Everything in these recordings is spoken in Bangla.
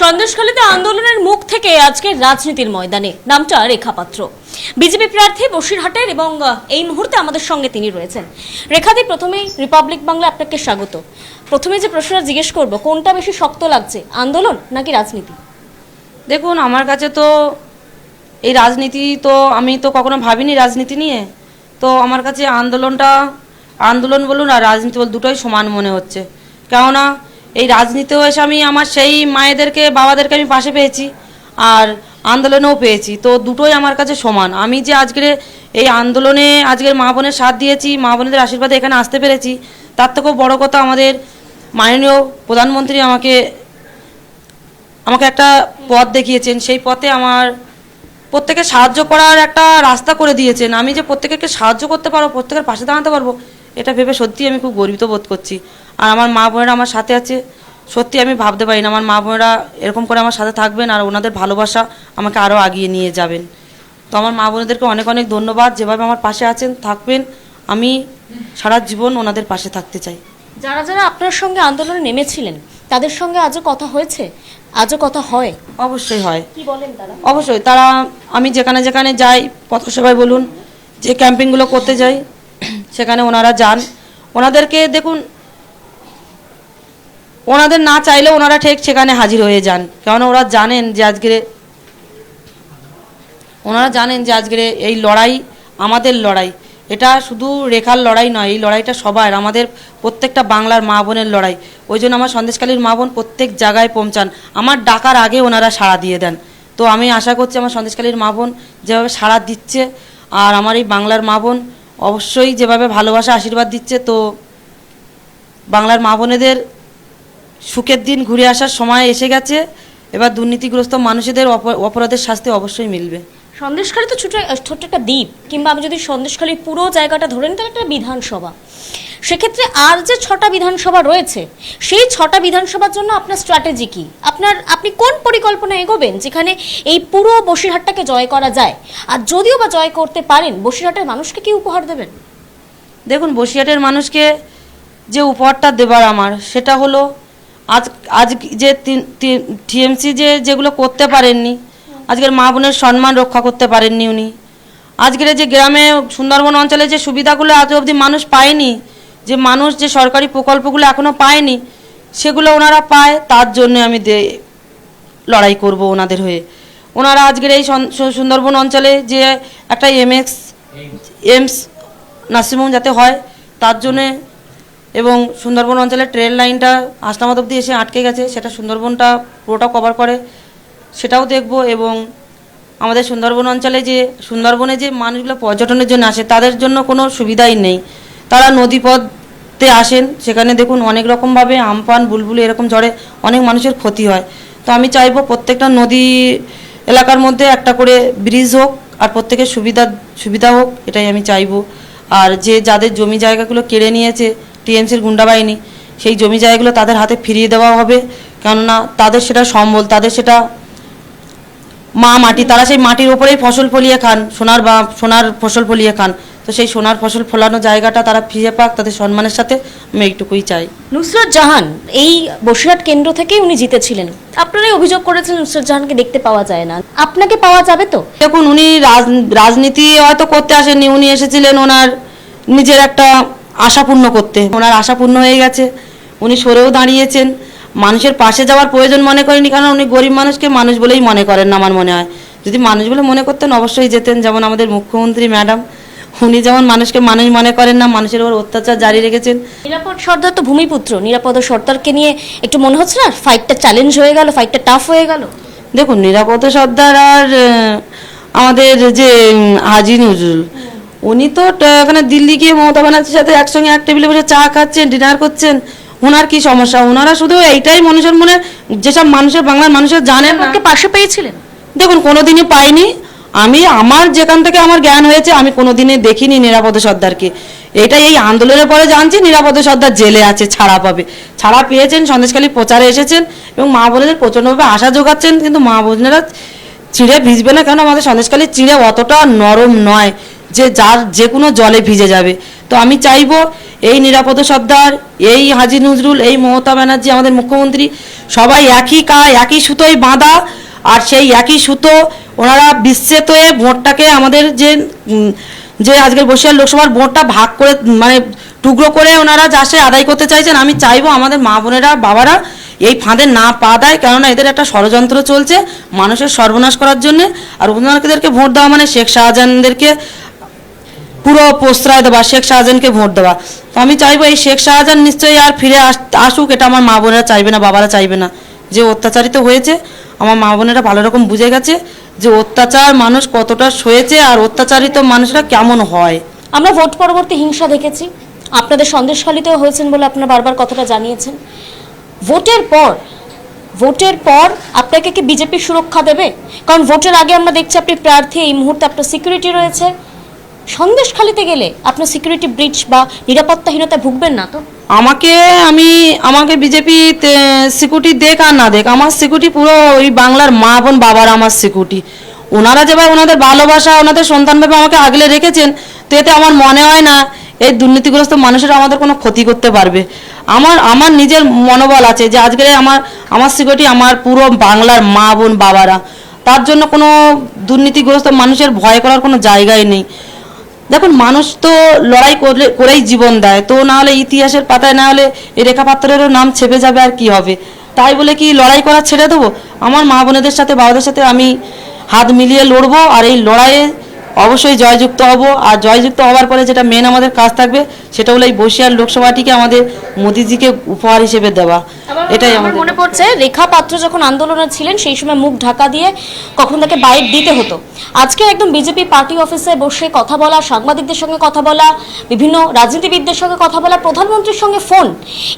সন্দেশখালীতে আন্দোলনের মুখ থেকে আজকে রাজনীতির ময়দানে। নামটা রেখা পাত্র বিজেপি প্রার্থী বসিরহাটের এবং এই মুহূর্তে আমাদের সঙ্গে তিনি রয়েছেন। রেখাদি, প্রথমেই রিপাবলিক বাংলা আপনাকে স্বাগত। প্রথমে যে প্রশ্নটা জিজ্ঞেস করব, কোনটা বেশি শক্ত লাগছে, আন্দোলন নাকি রাজনীতি? দেখুন, আমার কাছে তো এই রাজনীতি তো আমি তো কখনো ভাবিনি রাজনীতি নিয়ে। তো আমার কাছে আন্দোলনটা, আন্দোলন বলুন আর রাজনীতি বলুন দুটোই সমান মনে হচ্ছে। কেননা এই রাজনীতিও এসে আমি আমার সেই মায়েদেরকে, বাবাদেরকে আমি পাশে পেয়েছি আর আন্দোলনেও পেয়েছি। তো দুটোই আমার কাছে সমান। আমি যে আজকের এই আন্দোলনে, আজকের মা বোনের সাথ দিয়েছি, মা বোনদের আশীর্বাদে এখানে আসতে পেরেছি, তার থেকেও বড় কথা আমাদের মাননীয় প্রধানমন্ত্রী আমাকে আমাকে একটা পথ দেখিয়েছেন। সেই পথে আমার প্রত্যেকে সাহায্য করার একটা রাস্তা করে দিয়েছেন। আমি যে প্রত্যেকেকে সাহায্য করতে পারব, প্রত্যেকের পাশে দাঁড়াতে পারব, এটা ভেবে সত্যি আমি খুব গর্বিত বোধ করছি। আর আমার মা বোনেরা আমার সাথে আছে। সত্যি আমি ভাবতে পারি না আমার মা বোনেরা এরকম করে আমার সাথে থাকবেন আর ওনাদের ভালোবাসা আমাকে আরও আগিয়ে নিয়ে যাবেন। তো আমার মা বোনেদেরকে অনেক অনেক ধন্যবাদ যেভাবে আমার পাশে আছেন থাকবেন। আমি সারা জীবন ওনাদের পাশে থাকতে চাই। যারা যারা আপনার সঙ্গে আন্দোলনে নেমেছিলেন তাদের সঙ্গে আজও কথা হয়েছে? আজও কথা হয়? অবশ্যই হয়। কি বলেন তারা? অবশ্যই তারা আমি যেখানে যেখানে যাই পথসভায় বলুন যে ক্যাম্পিংগুলো করতে যাই সেখানে ওনারা যান। ওনাদেরকে দেখুন ওনাদের না চাইলেও ওনারা ঠিক সেখানে হাজির হয়ে যান। কেননা ওরা জানেন যে আজকে ওনারা জানেন যে আজকের এই লড়াই আমাদের লড়াই। এটা শুধু রেখার লড়াই নয়, এই লড়াইটা সবার, আমাদের প্রত্যেকটা বাংলার মা বোনের লড়াই। ওই জন্য আমার সন্দেশকালীর মা বোন প্রত্যেক জায়গায় পৌঁছান। আমার ডাকার আগে ওনারা সাড়া দিয়ে দেন। তো আমি আশা করছি আমার সন্দেশকালীর মা বোন যেভাবে সাড়া দিচ্ছে, আর আমার এই বাংলার মা বোন অবশ্যই যেভাবে ভালোবাসা, আশীর্বাদ দিচ্ছে, তো বাংলার মা বোনেদের সুখের দিন ঘুরে আসার সময় এসে গেছে। এবার দুর্নীতিগ্রস্ত মানুষদের অপ- অপরাধের শাস্তি অবশ্যই মিলবে। সন্দেশখালী তো ছোট ছোট্ট একটা দ্বীপ কিংবা আমি যদি সন্দেশখালীর পুরো জায়গাটা ধরে নিই তাহলে একটা বিধানসভা। সেক্ষেত্রে আর যে ছটা বিধানসভা রয়েছে সেই ছটা বিধানসভার জন্য আপনার স্ট্র্যাটেজি কি? আপনার আপনি কোন পরিকল্পনা এগোবেন যেখানে এই পুরো বসিরহাটটাকে জয় করা যায়? আর যদিও বা জয় করতে পারেন বসিরহাটের মানুষকে কি উপহার দেবেন? দেখুন বসিরহাটের মানুষকে যে উপহারটা দেবার আমার সেটা হলো আজ আজ যে টিএমসি যে যেগুলো করতে পারেননি আজকের মা বোনের সম্মান রক্ষা করতে পারেননি উনি। আজকের যে গ্রামে সুন্দরবন অঞ্চলে যে সুবিধাগুলো আজ অবধি মানুষ পায়নি যে মানুষ যে সরকারি প্রকল্পগুলো এখনও পায়নি সেগুলো ওনারা পায় তার জন্য আমি দে লড়াই করব ওনাদের হয়ে। ওনারা আজকের এই সুন্দরবন অঞ্চলে যে একটা এমএক্স এমস নার্সিংহোম যাতে হয় তার জন্যে এবং সুন্দরবন অঞ্চলের ট্রেন লাইনটা আসলামাদ অব্দি এসে আটকে গেছে, সেটা সুন্দরবনটা পুরোটা কভার করে, সেটাও দেখব এবং আমাদের সুন্দরবন অঞ্চলে যে, সুন্দরবনে যে মানুষগুলো পর্যটনের জন্য আসে, তাদের জন্য কোনো সুবিধাই নেই। তারা নদীপথে আসেন, সেখানে দেখুন অনেক রকমভাবে আমফান, বুলবুলি এরকম ঝড়ে অনেক মানুষের ক্ষতি হয়। তো আমি চাইব প্রত্যেকটা নদী এলাকার মধ্যে একটা করে ব্রিজ হোক, আর প্রত্যেকের সুবিধা সুবিধা হোক, এটাই আমি চাইব। আর যে যাদের জমি জায়গাগুলো কেড়ে নিয়েছে টিএমসির গুন্ডা বাহিনী, সেই জমি জায়গাগুলো তাদের হাতে ফিরিয়ে দেওয়া হবে। কেননা তাদের সেটা সম্বল, তাদের সেটা মা মাটি, তারা সেই মাটির ওপরেই ফসল ফলিয়ে খান, সোনার বা, সোনার ফসল ফলিয়ে খান। তো সেই সোনার ফসল ফলানো জায়গাটা তারা ফিরে পাক তাদের সম্মানের সাথে আমি এইটুকুই চাই। নুসরত জাহান এই বসিরহাট কেন্দ্র থেকেই উনি জিতেছিলেন। আপনারাই অভিযোগ করেছেন নুসরত জাহানকে দেখতে পাওয়া যায় না। আপনাকে পাওয়া যাবে তো? দেখুন উনি রাজ- রাজনীতি হয়তো করতে আসেননি উনি এসেছিলেন ওনার নিজের একটা আশা পূর্ণ করতে। ওনার আশা পূর্ণ হয়ে গেছে। উনি সরেও দাঁড়িয়েছেন। মানুষের পাশে যাওয়ার প্রয়োজন মনে করেনি কারণ উনি গরিব মানুষকে মানুষ বলেই মনে করেন না আমার মনে হয়। যদি মানুষ বলে মনে করতেন অবশ্যই যেতেন যেমন আমাদের মুখ্যমন্ত্রী ম্যাডাম। উনি যেমন মানুষকে মানুষ মনে করেন না মানুষের উপর অত্যাচার জারি রেখেছেন। নিরাপদ সর্দার তো ভূমিপুত্র। নিরাপদ সর্দারকে নিয়ে একটু মনে হচ্ছে না? ফাইটটা চ্যালেঞ্জ হয়ে গেল ফাইটটা টাফ হয়ে গেল? দেখুন নিরাপদ সর্দার আর আমাদের যে হাজি নজরুল উনি তো এখানে দিল্লি গিয়ে মমতা ব্যানার্জির সাথে একসঙ্গে এক টেবিলে বসে চা খাচ্ছেন ডিনার করছেন। ওনার কি সমস্যা? ওনারা শুধু এইটাই মানুষের মনে যেসব মানুষের বাংলার মানুষের জানেন পাশে পেয়েছিলেন? দেখুন কোনোদিনই পাইনি। আমি আমার যেখান থেকে আমার জ্ঞান হয়েছে, আমি কোনোদিনই দেখিনি নিরাপদ সর্দারকে। এটা এই আন্দোলনের পরে জানছি, নিরাপদ সর্দার জেলে আছে, ছাড়া পাবে। ছাড়া পেয়েছেন, সন্দেশখালী প্রচারে এসেছেন এবং মা বোনেদের প্রচণ্ডভাবে আশা যোগাচ্ছেন, কিন্তু মা বোনেরা চিড়ে ভিজবে না, কেন আমাদের সন্দেশখালী চিড়ে অতটা নরম নয় যে যার যে কোনো জলে ভিজে যাবে। তো আমি চাইব এই নিরাপদ সর্দার, এই হাজি নজরুল, এই মমতা ব্যানার্জি, আমাদের মুখ্যমন্ত্রী, সবাই একই কা একই সুতোয় বাঁধা আর সেই একই সুতো ওনারা বিচ্ছেদ হয়ে ভোটটাকে আমাদের যে যে আজকের বসিরহাট লোকসভার ভোটটা ভাগ করে মানে টুকরো করে ওনারা যা সে আদায় করতে চাইছেন, আমি চাইব আমাদের মা বোনেরা, বাবারা এই ফাঁদে না পা দেয়, কেননা এদের একটা ষড়যন্ত্র চলছে মানুষের সর্বনাশ করার জন্য। আর ওনাদেরকে ভোট দেওয়া মানে শেখ শাহজাহানদেরকে পুরো প্রশ্রয় দেওয়া, শেখ শাহজাহানকে ভোট দেওয়া। তো আমি চাইব এই শেখ শাহজাহান নিশ্চয়ই আর ফিরে আস- আসুক, এটা আমার মা বোনেরা চাইবে না, বাবারা চাইবে না। যে অত্যাচারিত হয়েছে আমার মা বোনেরা ভালো রকম বুঝে গেছে যে অত্যাচার মানুষ কতটা সয়েছে আর অত্যাচারিত মানুষরা কেমন হয়। আমরা ভোট পরবর্তী হিংসা দেখেছি। আপনাদের সন্দেশখালিতেও হয়েছেন বলে আপনারা বারবার কথাটা জানিয়েছেন। ভোটের পর ভোটের পর আপনাকে কি বিজেপি সুরক্ষা দেবে? কারণ ভোটের আগে আমরা দেখছি আপনি প্রার্থী, এই মুহূর্তে আপনার সিকিউরিটি রয়েছে। সন্দেশখালিতে গেলে আপনার সিকিউরিটি ব্রিজ বা নিরাপত্তাহীনতায় ভুগবেন না তো? আমাকে, আমি, আমাকে বিজেপি সিকিউরিটি দেখ আর না দেখ আমার সিকিউরিটি পুরো ওই বাংলার মা বোন বাবার আমার সিকিউরিটি ওনারা যেভাবে ওনাদের ভালোবাসা, ওনাদের সন্তানভাবে আমাকে আগলে রেখেছেন, তো এতে আমার মনে হয় না এই দুর্নীতিগ্রস্ত মানুষেরা আমাদের কোনো ক্ষতি করতে পারবে। আমার আমার নিজের মনোবল আছে যে আজকে আমার আমার সিকিউরিটি আমার পুরো বাংলার মা বোন বাবারা। তার জন্য কোনো দুর্নীতিগ্রস্ত মানুষের ভয় করার কোনো জায়গাই নেই। দেখুন, মানুষ তো লড়াই করলে, করেই জীবন দেয়। তো না হলে ইতিহাসের পাতায়, না হলে রেখা পাত্রেরও নাম ছেপে যাবে আর কি হবে? তাই বলে কি লড়াই করা ছেড়ে দেবো? আমার মা বোনেদের সাথে, বাবাদের সাথে আমি হাত মিলিয়ে লড়বো, আর এই লড়াইয়ে অবশ্যই জয়যুক্ত হব। আর জয়যুক্ত হওয়ার পরে যেটা মেন আমাদের কাজ থাকবে সেটা হলো এই বসিয়ার লোকসভাটিকে আমাদের মোদিজিকে উপহার হিসেবে দেওয়া। এটাই আমার মনে পড়ছে রেখা পাত্র যখন আন্দোলনে ছিলেন সেই সময় মুখ ঢাকা দিয়ে কখন তাকে বাইক দিতে হতো। আজকে একদম বিজেপি পার্টি অফিসে বসে কথা বলা সাংবাদিকদের সঙ্গে কথা বলা বিভিন্ন রাজনীতিবিদদের সঙ্গে কথা বলা প্রধানমন্ত্রীর সঙ্গে ফোন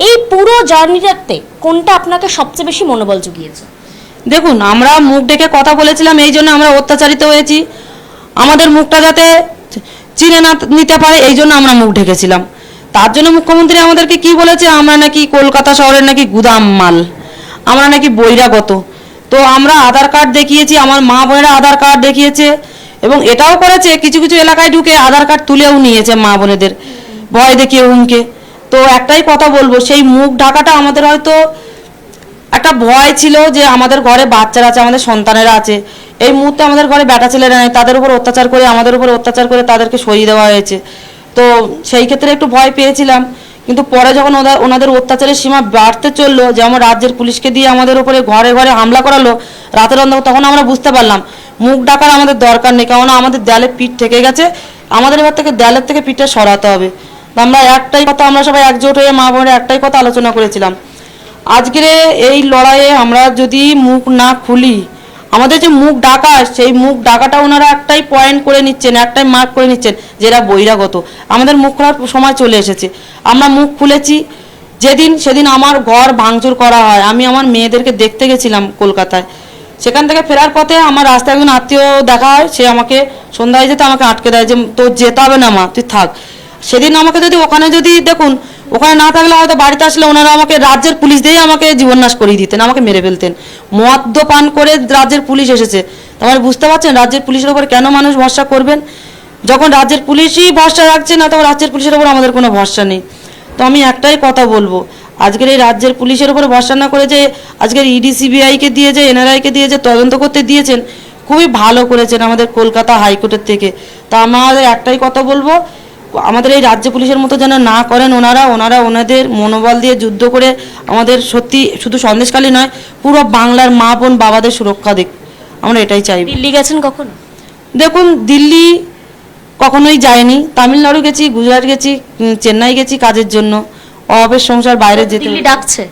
এই পুরো জার্নিটাতে কোনটা আপনাকে সবচেয়ে বেশি মনোবল জুগিয়েছে? দেখুন আমরা মুখ ডেকে কথা বলেছিলাম এই জন্য আমরা অত্যাচারিত হয়েছি। আমাদের মুখটা যাতে চিনে না নিতে পারে, এই জন্য আমরা মুখ ঢেকেছিলাম। তার জন্য মুখ্যমন্ত্রী আমাদেরকে কি বলেছে? আমরা নাকি কলকাতা শহরের নাকি গুদাম মাল। আমরা নাকি বহিরাগত। তো আমরা আধার কার্ড দেখিয়েছি, আমার মা বোনেরা আধার কার্ড দেখিয়েছে, এবং এটাও করেছে, কিছু কিছু এলাকায় ঢুকে আধার কার্ড তুলেও নিয়েছে মা বোনেদের। ভয় দেখিয়ে হুমকে। তো একটাই কথা বলব, সেই মুখ ঢাকাটা আমাদের হয়তো একটা ভয় ছিল যে আমাদের ঘরে বাচ্চারা আছে, আমাদের সন্তানেরা আছে। এই মুহূর্তে আমাদের ঘরে বেটা ছেলেরা নেই, তাদের উপর অত্যাচার করে, আমাদের উপর অত্যাচার করে তাদেরকে সরিয়ে দেওয়া হয়েছে। তো সেই ক্ষেত্রে একটু ভয় পেয়েছিলাম, কিন্তু পরে যখন ওদের ওনাদের অত্যাচারের সীমা বাড়তে চলল যেমন রাজ্যের পুলিশকে দিয়ে আমাদের উপরে ঘরে ঘরে হামলা করালো, রাতের অন্ধকার তখন আমরা বুঝতে পারলাম, মুখ ডাকার আমাদের দরকার নেই কারণ আমাদের দেয়ালে পিঠ থেকে গেছে, আমাদের এবার থেকে দেয়ালের থেকে পিঠটা সরাতে হবে। আমরা একটাই কথা, আমরা সবাই একজোট হয়ে মা বোনের একটাই কথা আলোচনা করেছিলাম। আজকের এই লড়াইয়ে আমরা যদি মুখ না খুলি, আমাদের যে মুখ ডাকা সেই মুখ ডাকাটা ওনারা একটাই পয়েন্ট করে নিচ্ছেন, একটাই মার্ক করে নিচ্ছেন যে এরা বহিরাগত। আমাদের মুখ খোলার সময় চলে এসেছে। আমরা মুখ খুলেছি, যেদিন সেদিন আমার ঘর ভাঙচুর করা হয়। আমি আমার মেয়েদেরকে দেখতে গেছিলাম কলকাতায়। সেখান থেকে ফেরার পথে আমার রাস্তায় একজন আত্মীয় দেখা হয়, সে আমাকে সন্ধ্যায় যেতে আমাকে আটকে দেয় যে, তোর যেতে হবে না মা, তুই থাক। সেদিন আমাকে যদি ওখানে যদি দেখুন ওখানে না থাকলে হয়তো বাড়িতে আসলে ওনারা আমাকে রাজ্যের পুলিশ দিয়ে আমাকে জীবননাশ করিয়ে দিতেন, আমাকে মেরে ফেলতেন। মদ্যপান করে রাজ্যের পুলিশ এসেছে। তাহলে বুঝতে পারছেন রাজ্যের পুলিশের উপর কেন মানুষ ভরসা করবেন? যখন রাজ্যের পুলিশই ভরসা রাখছে না, তখন রাজ্যের পুলিশের উপর আমাদের কোনো ভরসা নেই। তো আমি একটাই কথা বলব, আজকের এই রাজ্যের পুলিশের উপর ভরসা না করে যে আজকের ইডি, সিবিআইকে দিয়ে যে, এনআরআইকে দিয়ে যে তদন্ত করতে দিয়েছেন, খুবই ভালো করেছেন আমাদের কলকাতা হাইকোর্টের থেকে। তা আমাদের একটাই কথা বলব আমাদের এই রাজ্য পুলিশের মতো যেন না করেন ওনারা ওনারা ওনাদের মনোবল দিয়ে যুদ্ধ করে আমাদের সত্যি শুধু সন্দেশকালী নয় পুরো বাংলার মা বোন বাবাদের সুরক্ষা দিক। আমরা এটাই চাইব। দিল্লি গেছেন কখনো? দেখুন দিল্লি কখনোই যায়নি। তামিলনাড়ু গেছি গুজরাট গেছি চেন্নাই গেছি কাজের জন্য। অভাবের সংসার বাইরে যেতে ডাকছে?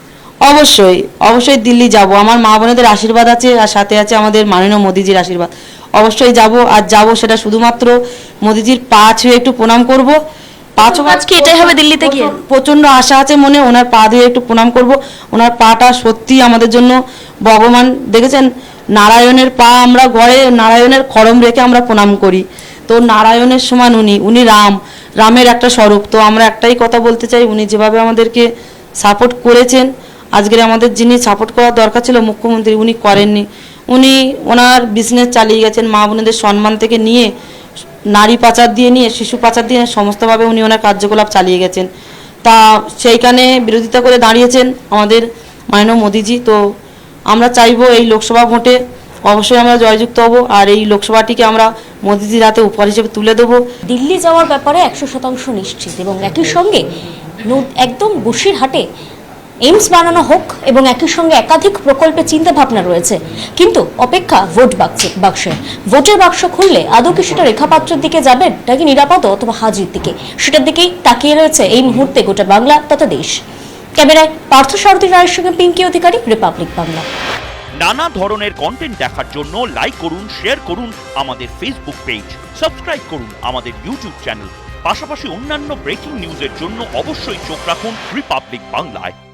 অবশ্যই অবশ্যই দিল্লি যাব। আমার মা বোনেদের আশীর্বাদ আছে আর সাথে আছে আমাদের মাননীয় মোদিজির আশীর্বাদ। অবশ্যই যাব আর যাব সেটা শুধুমাত্র মোদিজির পা ছুঁয়ে একটু প্রণাম করব। পা ছোঁয়া- আজকে এটাই হবে দিল্লিতে গিয়ে? প্রচণ্ড আশা আছে মনে ওনার পা ধুয়ে একটু প্রণাম করব। ওনার পাটা সত্যি আমাদের জন্য ভগবান দেখেছেন? নারায়ণের পা আমরা গড়ে নারায়ণের খড়ম রেখে আমরা প্রণাম করি। তো নারায়ণের সমান উনি উনি রাম। রামের একটা স্বরূপ। তো আমরা একটাই কথা বলতে চাই উনি যেভাবে আমাদেরকে সাপোর্ট করেছেন আজকের আমাদের যিনি সাপোর্ট করার দরকার ছিল মুখ্যমন্ত্রী উনি করেননি। উনি ওনার বিজনেস চালিয়ে গেছেন, মা বোনেদের সম্মান থেকে নিয়ে, নারী পাচার দিয়ে নিয়ে, শিশু পাচার দিয়ে সমস্তভাবে উনি ওনার কার্যকলাপ চালিয়ে গেছেন। তা সেইখানে বিরোধিতা করে দাঁড়িয়েছেন আমাদের মাননীয় মোদিজি। তো আমরা চাইব এই লোকসভা ভোটে অবশ্যই আমরা জয়যুক্ত হব আর এই লোকসভাটিকে আমরা মোদিজির হাতে উপহার হিসেবে তুলে দেবো। দিল্লি যাওয়ার ব্যাপারে একশো শতাংশ নিশ্চিত এবং একই সঙ্গে একদম বসিরহাটে এইমস বানানো হোক এবং একই সঙ্গে একাধিক প্রকল্পে চিন্তা ভাবনা রয়েছে। কিন্তু অপেক্ষা ভোট বাক্সে বাক্সে। ভোটের বাক্স খুললে আদৌ কি সেটা রেখাপাত্রের দিকে যাবেন নাকি নিরাপদ অথবা হাজির দিকে? সেটার দিকেই তাকিয়ে রয়েছে এই মুহূর্তে গোটা বাংলা, তথা দেশ। ক্যামেরায় পার্থ সারথী রায়ের সঙ্গে পিঙ্কি অধিকারী, রিপাবলিক বাংলা। নানা ধরনের কন্টেন্ট দেখার জন্য লাইক করুন শেয়ার করুন আমাদের ফেসবুক পেজ সাবস্ক্রাইব করুন আমাদের ইউটিউব চ্যানেল পাশাপাশি অন্যান্য ব্রেকিং নিউজের জন্য অবশ্যই চোখ রাখুন রিপাবলিক বাংলায়।